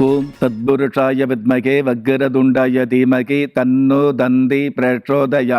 ஓம் தத்புருஷாய வித்மகே வக்ரதுண்டாய தீமகி தன்னு தந்தி பிரச்சோதயா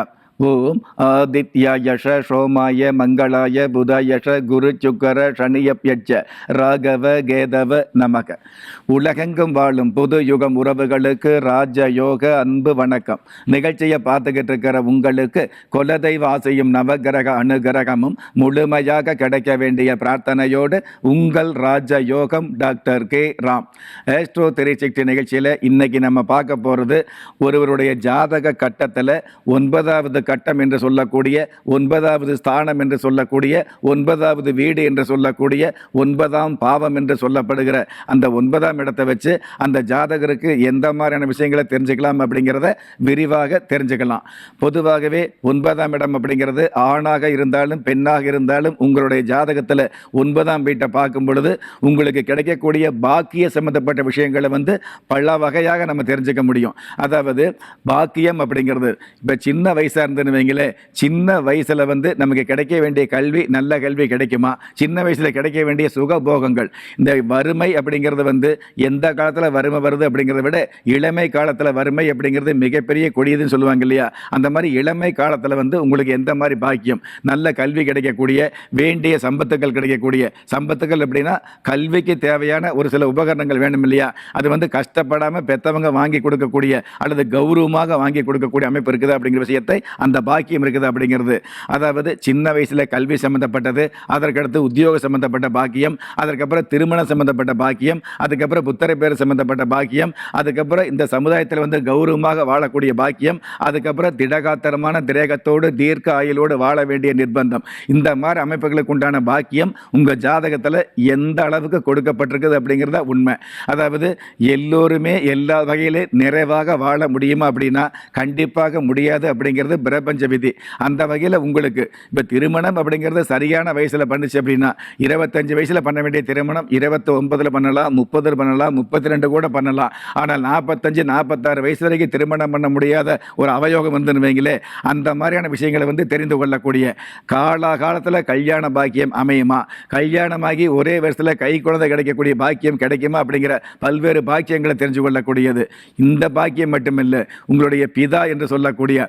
ஓம் ஆதித்யாயஷ சோமாய மங்களாய புதாயஷ குரு சுக்கர சனியப்யட்ச ராகவ கேதவ நமக. உலகெங்கும் வாழும் புது யுகம் உறவுகளுக்கு ராஜ யோக அன்பு வணக்கம். நிகழ்ச்சியை பார்த்துக்கிட்டு இருக்கிற உங்களுக்கு குலதெய்வ ஆசையும் நவகிரக அனுகிரகமும் முழுமையாக கிடைக்க வேண்டிய பிரார்த்தனையோடு உங்கள் ராஜ யோகம் doctor K. Ram. Astro three நிகழ்ச்சியில் இன்னைக்கு நம்ம பார்க்க போகிறது ஒருவருடைய ஜாதக கட்டத்தில் ஒன்பதாவது கட்டம் என்று சொல்லக்கூடிய ஒன்பதாவது ஸ்தானம் என்று சொல்லக்கூடிய ஒன்பதாவது வீடு என்று சொல்லக்கூடிய ஒன்பதாம் பாவம் என்று சொல்லப்படுகிற அந்த ஒன்பதாம் இடத்தை வச்சு அந்த ஜாதகருக்கு எந்த மாதிரியான விஷயங்களை தெரிஞ்சுக்கலாம் அப்படிங்கிறத விரிவாக தெரிஞ்சுக்கலாம். பொதுவாகவே ஒன்பதாம் இடம் அப்படிங்கிறது ஆணாக இருந்தாலும் பெண்ணாக இருந்தாலும் உங்களுடைய ஜாதகத்தில் ஒன்பதாம் வீட்டை பார்க்கும் பொழுது உங்களுக்கு கிடைக்கக்கூடிய பாக்கிய சம்பந்தப்பட்ட விஷயங்களை வந்து பல வகையாக நம்ம தெரிஞ்சுக்க முடியும். அதாவது பாக்கியம் அப்படிங்கிறது இப்போ சின்ன வயசாக இருந்துன்னு வைங்களேன் சின்ன வயசில் வந்து நமக்கு கிடைக்க வேண்டிய கல்வி நல்ல கல்வி கிடைக்குமா? சின்ன வயசில் கிடைக்க வேண்டிய சுகபோகங்கள். இந்த வறுமை அப்படிங்கிறது வந்து எந்த காலத்தில் வறுமை வருது அப்படிங்கிறத விட இளமை காலத்தில் வறுமை அப்படிங்கிறது மிகப்பெரிய கொடியதுன்னு சொல்லுவாங்க இல்லையா? அந்த மாதிரி இளமை காலத்தில் வந்து உங்களுக்கு எந்த மாதிரி பாக்கியம்? நல்ல கல்வி கிடைக்கக்கூடிய வேண்டிய சம்பத்துக்கள் கிடைக்கக்கூடிய. சம்பத்துக்கள் அப்படின்னா கல்விக்கு தேவையான ஒரு சில உபகரணங்கள் வேணும் இல்லையா? அது வந்து கஷ்டப்படாமல் பெற்றவங்க வாங்கி கொடுக்கக்கூடிய அல்லது கௌரவமாக வாங்கி கொடுக்கக்கூடிய அமைப்பு இருக்குது அப்படிங்கிற விஷயத்தை அந்த பாக்கியம் இருக்குது அப்படிங்கிறது. அதாவது சின்ன வயசில் கல்வி சம்மந்தப்பட்டது அதற்கடுத்து உத்தியோக சம்மந்தப்பட்ட பாக்கியம் அதற்கப்புறம் திருமணம் சம்மந்தப்பட்ட பாக்கியம் அதுக்கப்புறம் புத்தரை பேர் சம்மந்தப்பட்ட பாக்கியம் அதுக்கப்புறம் இந்த சமுதாயத்தில் வந்து கௌரவமாக வாழக்கூடிய பாக்கியம் அதுக்கப்புறம் திடகாத்தரமான திரேகத்தோடு தீர்க்க ஆயுளோடு வாழ வேண்டிய நிர்பந்தம். இந்த மாதிரி அமைப்புகளுக்கு உண்டான பாக்கியம் உங்கள் ஜாதகத்தில் எந்த அளவுக்கு கொடுக்கப்பட்டிருக்குது அப்படிங்கிறத உண்மை. அதாவது எல்லோருமே எல்லா வகையிலே நிறைவாக வாழ முடியுமா அப்படின்னா கண்டிப்பாக முடியாது அப்படிங்கிறது பிரபஞ்ச விதி அந்த வகையில் உங்களுக்கு இப்போ திருமணம் அப்படிங்கிறது சரியான வயசில் பண்ணுச்சு அப்படின்னா இருபத்தஞ்சு வயசில் பண்ண வேண்டிய திருமணம் இருபத்தி ஒன்பதில் பண்ணலாம் முப்பதில் பண்ணலாம் முப்பத்தி ரெண்டு கூட பண்ணலாம். ஆனால் நாற்பத்தஞ்சு நாற்பத்தாறு வயசு வரைக்கும் திருமணம் பண்ண முடியாத ஒரு அவயோகம் வந்துருவீங்களே அந்த மாதிரியான விஷயங்களை வந்து தெரிந்து கொள்ளக்கூடிய காலாகாலத்தில் கல்யாண பாக்கியம் அமையுமா? கல்யாணமாகி ஒரே வருஷத்தில் கை குழந்தை கிடைக்கக்கூடிய பாக்கியம் கிடைக்குமா? அப்படிங்கிற பல்வேறு பாக்கியங்களை தெரிஞ்சு கொள்ளக்கூடியது. இந்த பாக்கியம் மட்டுமில்லை உங்களுடைய பிதா என்று சொல்லக்கூடிய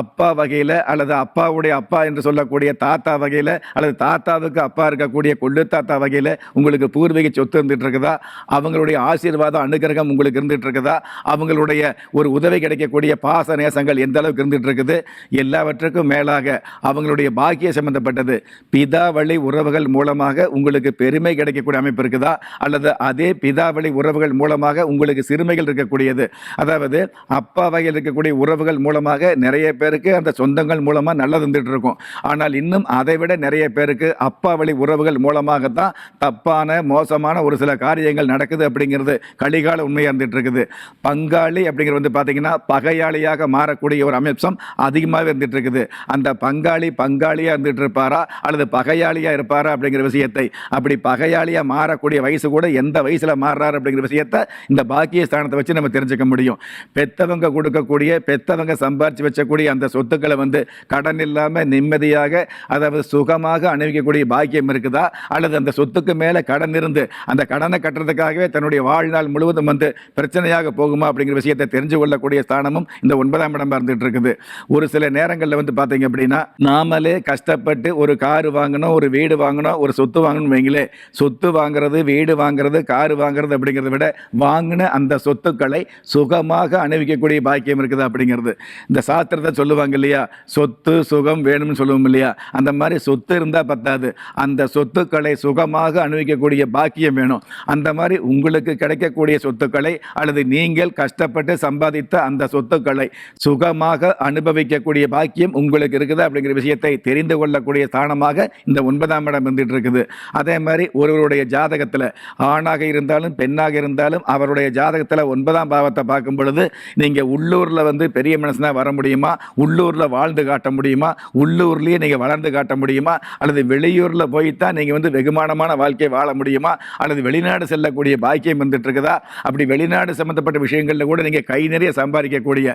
அப்பா வகையில் அல்லது அப்பாவுடைய அப்பா என்று சொல்லக்கூடிய தாத்தா வகையில் அல்லது தாத்தாவுக்கு அப்பா இருக்கக்கூடிய கொள்ளு தாத்தா வகையில் உங்களுக்கு பூர்வீக சொத்து இருந்துட்டு இருக்குதா அவங்களுடைய ஆசீர்வாதம் அனுகிரகம் உங்களுக்கு இருந்துட்டு இருக்குதா அவங்களுடைய ஒரு உதவி கிடைக்கக்கூடிய பாச நேசங்கள் எந்த அளவுக்கு இருந்துட்டு இருக்குது எல்லாவற்றுக்கும் மேலாக அவங்களுடைய பாக்கிய சம்பந்தப்பட்டது. பிதா வழி உறவுகள் மூலமாக உங்களுக்கு பெருமை கிடைக்கக்கூடிய அமைப்பு இருக்குதா? அல்லது அதே பிதா வழி உறவுகள் மூலமாக உங்களுக்கு சிறுமைகள் இருக்கக்கூடியது. அதாவது அப்பா வகையில் இருக்கக்கூடிய உறவுகள் மூலமாக நிறைய பேருக்கு அந்த சொந்தங்கள் மூலமாக நல்லது வந்துட்டு இருக்கும் ஆனால் இன்னும் அதை விட நிறைய பேருக்கு அப்பா வழி உறவுகள் மூலமாக தான் தப்பான மோசமான ஒரு சில காரியங்கள் நடக்குது அப்படிங்கிறது கலிகால உண்மையாக இருந்துட்டு இருக்குது பங்காளி அப்படிங்கிறது வந்து பார்த்தீங்கன்னா பகையாளியாக மாறக்கூடிய ஒரு அம்சம் அதிகமாக இருந்துட்டு இருக்குது அந்த பங்காளி பங்காளியாக இருந்துட்டு இருப்பாரா அல்லது பகையாளியாக இருப்பாரா அப்படிங்கிற விஷயத்தை? அப்படி பகையாளியாக மாறக்கூடிய வயசு கூட எந்த வயசில் மாறுறாரு அப்படிங்கிற விஷயத்தை இந்த பாக்கிய ஸ்தானத்தை வச்சு நம்ம தெரிஞ்சுக்க முடியும். பெத்தவங்க கொடுக்கக்கூடிய பெத்தவங்க சம்பாரிச்சு வச்சக்கூடிய அந்த சொத்து சொத்துக்களை வந்து கடன் இல்லாமல் நிம்மதியாக அதாவது சுகமாக அணிவிக்கக்கூடிய பாக்கியம் இருக்குதா? அல்லது அந்த சொத்துக்கு மேலே கடன் இருந்து அந்த கடனை கட்டுறதுக்காகவே தன்னுடைய வாழ்நாள் முழுவதும் வந்து பிரச்சனையாக போகுமா அப்படிங்கிற விஷயத்தை தெரிஞ்சு கொள்ளக்கூடிய ஸ்தானமும் இந்த ஒன்பதாம் இடம் இருந்துட்டு இருக்குது. ஒரு சில நேரங்களில் வந்து பார்த்தீங்க அப்படின்னா நாமளே கஷ்டப்பட்டு ஒரு காரு வாங்கணும் ஒரு வீடு வாங்கணும் ஒரு சொத்து வாங்கணும் வைங்களே சொத்து வாங்குறது வீடு வாங்குறது காரு வாங்குறது அப்படிங்கிறத விட வாங்கின அந்த சொத்துக்களை சுகமாக அணிவிக்கக்கூடிய பாக்கியம் இருக்குது அப்படிங்கிறது. இந்த சாஸ்திரத்தை சொல்லுவாங்க இல்லையா? சொத்து சுகம் வேணும்னு சொல்லுவோம் இல்லையா? அந்த மாதிரி சொத்து இருந்தால் பத்தாது. அந்த சொத்துக்களை சுகமாக அனுபவிக்கக்கூடிய பாக்கியம் வேணும். அந்த மாதிரி உங்களுக்கு கிடைக்கக்கூடிய சொத்துக்களை அல்லது நீங்கள் கஷ்டப்பட்டு சம்பாதித்த அந்த சொத்துக்களை சுகமாக அனுபவிக்கக்கூடிய பாக்கியம் உங்களுக்கு இருக்குது அப்படிங்கிற விஷயத்தை தெரிந்து கொள்ளக்கூடிய ஸ்தானமாக இந்த ஒன்பதாம் இடம் இருந்துட்டு இருக்குது. அதே மாதிரி ஒருவருடைய ஜாதகத்தில் ஆணாக இருந்தாலும் பெண்ணாக இருந்தாலும் அவருடைய ஜாதகத்தில் ஒன்பதாம் பாவத்தை பார்க்கும் பொழுது நீங்கள் உள்ளூரில் வந்து பெரிய மனுஷனாக வர முடியுமா? உள்ளூர் உள்ளூரில் வாழ்ந்து காட்ட முடியுமா? உள்ளூர்லேயே நீங்கள் வளர்ந்து காட்ட முடியுமா? அல்லது வெளியூரில் போய்த்தான் நீங்கள் வந்து வெகுமானமான வாழ்க்கையை வாழ முடியுமா? அல்லது வெளிநாடு செல்லக்கூடிய பாக்கியம் வந்துட்டுருக்குதா அப்படி வெளிநாடு சம்மந்தப்பட்ட விஷயங்களில் கூட நீங்கள் கை நிறைய சம்பாதிக்கக்கூடிய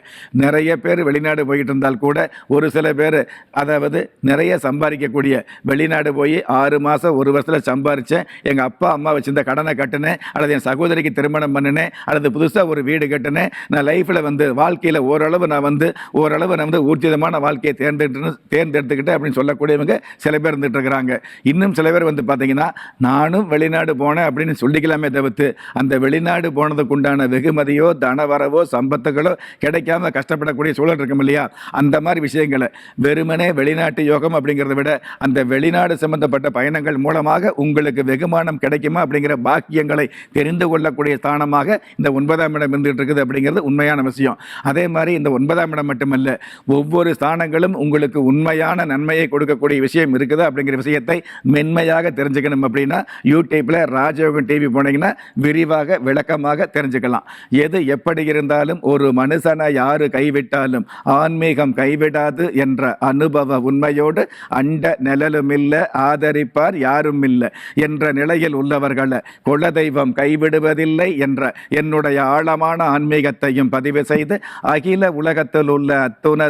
நிறைய பேர் வெளிநாடு போயிட்டு இருந்தால் கூட ஒரு சில பேர் அதாவது நிறைய சம்பாதிக்கக்கூடிய வெளிநாடு போய் ஆறு மாதம் ஒரு வருஷத்தில் சம்பாரித்தேன் எங்கள் அப்பா அம்மா வச்சிருந்த கடனை கட்டினேன். அல்லது என் சகோதரிக்கு திருமணம் பண்ணினேன். அல்லது புதுசாக ஒரு வீடு கட்டினேன். நான் லைஃப்பில் வந்து வாழ்க்கையில் ஓரளவு நான் வந்து ஓரளவு நான் வந்து ஊர்ஜிதமான வாழ்க்கையை தேர்ந்தெடுத்து தேர்ந்தெடுத்துக்கிட்டு அப்படின்னு சொல்லக்கூடியவங்க சில பேர் இருந்துட்டு இருக்கிறாங்க இன்னும் சில பேர் வந்து பார்த்தீங்கன்னா நானும் வெளிநாடு போனேன் அப்படின்னு சொல்லிக்கலாமே தவிர்த்து அந்த வெளிநாடு போனதுக்கு உண்டான வெகுமதியோ தனவரவோ சம்பத்துகளோ கிடைக்காம கஷ்டப்படக்கூடிய சூழல் இருக்கும் இல்லையா? அந்த மாதிரி விஷயங்களை வெறுமனே வெளிநாட்டு யோகம் அப்படிங்கிறத விட அந்த வெளிநாடு சம்பந்தப்பட்ட பயணங்கள் மூலமாக உங்களுக்கு வெகுமானம் கிடைக்குமா அப்படிங்கிற பாக்கியங்களை தெரிந்து கொள்ளக்கூடிய ஸ்தானமாக இந்த ஒன்பதாம் இடம் இருந்துகிட்டு இருக்குது அப்படிங்கிறது உண்மையான விஷயம். அதே மாதிரி இந்த ஒன்பதாம் இடம் மட்டுமல்ல ஒவ்வொரு ஒவ்வொரு ஸ்தானங்களும் உங்களுக்கு உண்மையான நன்மையை கொடுக்கக்கூடிய விஷயம் இருக்குது அப்படிங்கிற விஷயத்தை மென்மையாக தெரிஞ்சுக்கணும் அப்படின்னா யூடியூப்பில் ராஜயோகம் டிவி போனீங்கன்னா விரிவாக விளக்கமாக தெரிஞ்சுக்கலாம். எது எப்படி இருந்தாலும் ஒரு மனுஷனை யார் கைவிட்டாலும் ஆன்மீகம் கைவிடாது என்ற அனுபவ உண்மையோடு அண்ட நிழலும் இல்லை ஆதரிப்பார் யாரும் இல்லை என்ற நிலையில் உள்ளவர்களை குலதெய்வம் கைவிடுவதில்லை என்ற என்னுடைய ஆழமான ஆன்மீகத்தையும் பதிவு செய்து அகில உலகத்தில் உள்ள அத்துண